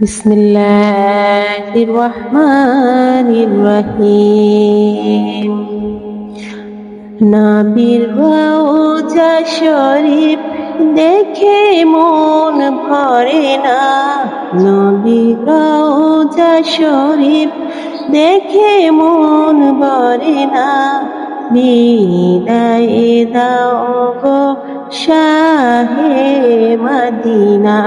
بسم الله الرحمن الرحيم নাবির রোজা শরীফ দেখে মন ভরে না নবীর রোজা শরীফ দেখে মন ভরে না বিদায় দাও গো শাহে মদিনা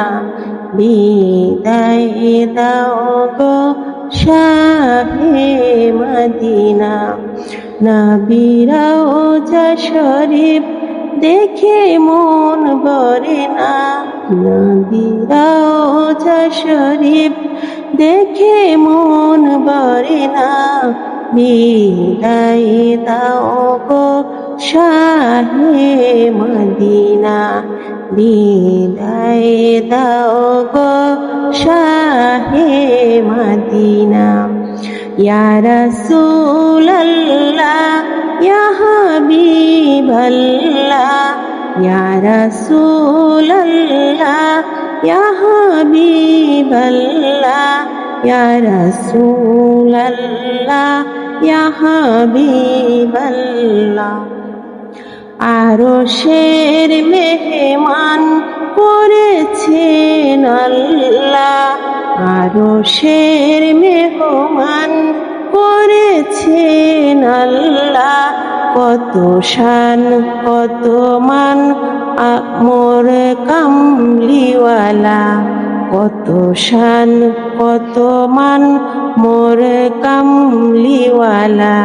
বিদায় দাও গো শাহে মদিনা। নাবিরাও যা শরীফ দেখে মন বরে না। নাবিরাও যা শরীফ দেখে মন বরে না। বিদায় দাও গো শাহে মদিনা। বিদায় দাও গো শাহে মদিনা। ইয়া রাসূলুল্লাহ, ইয়া হাবিবাল্লাহ, ইয়া রাসূলুল্লাহ, ইয়া হাবিবাল্লাহ, ইয়া রাসূলুল্লাহ, ইয়া হাবিবাল্লাহ। আরও শের মেহমান করেছেন আল্লাহ, আরও শের মেহমান করেছেন আল্লাহ। কত শান, কত মান মোর কামলিওয়ালা। কত শান, কত মান, মোর কামলিওয়ালা।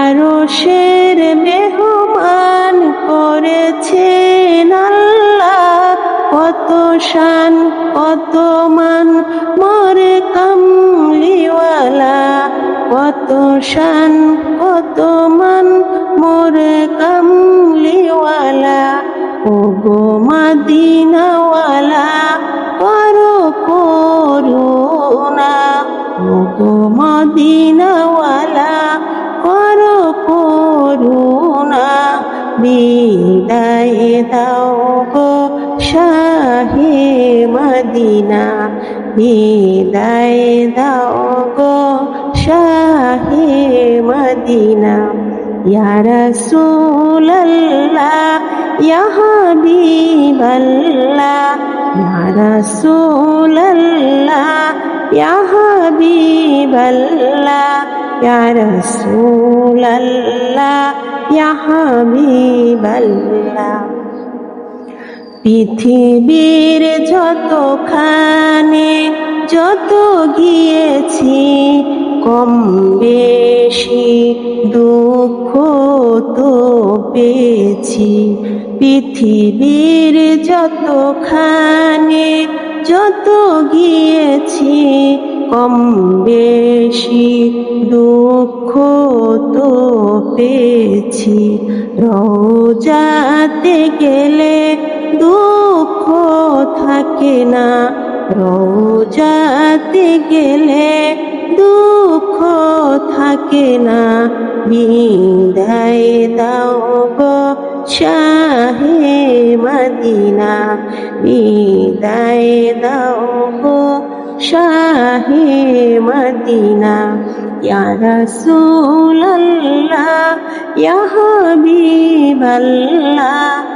আরও শের মেহমান করেছেন আল্লাহ। কত শান কত মান মোর কামলিওয়ালা। কত শান কত মান মোর কামলিওয়ালা। ও গো মাদিনাওয়ালা করো করুণা। ও গো মদিনাওয়ালা করো করুণা। বিদায় দাও মদিনা বিদায় দাও গো শাহে মদিনা। ইয়া রাসূলুল্লাহ ইয়া হাবিবাল্লাহ। ইয়া রাসূলুল্লাহ পৃথিবীর যতখানে, যত গিয়েছি, কম বেশি দুঃখ তো পেয়েছি। পৃথিবীর যতখানে, যত গিয়েছি, কম বেশি দুঃখ তো পেয়েছি। রোজাতে গেলে থাকে না। রোজাতে গেলে দুঃখ থাকে না। বিদায় দাও গো শাহে মদিনা। বিদায় দাও গো শাহে মদিনা। ইয়া রাসূলুল্লাহ, ইয়া হাবিবাল্লাহ।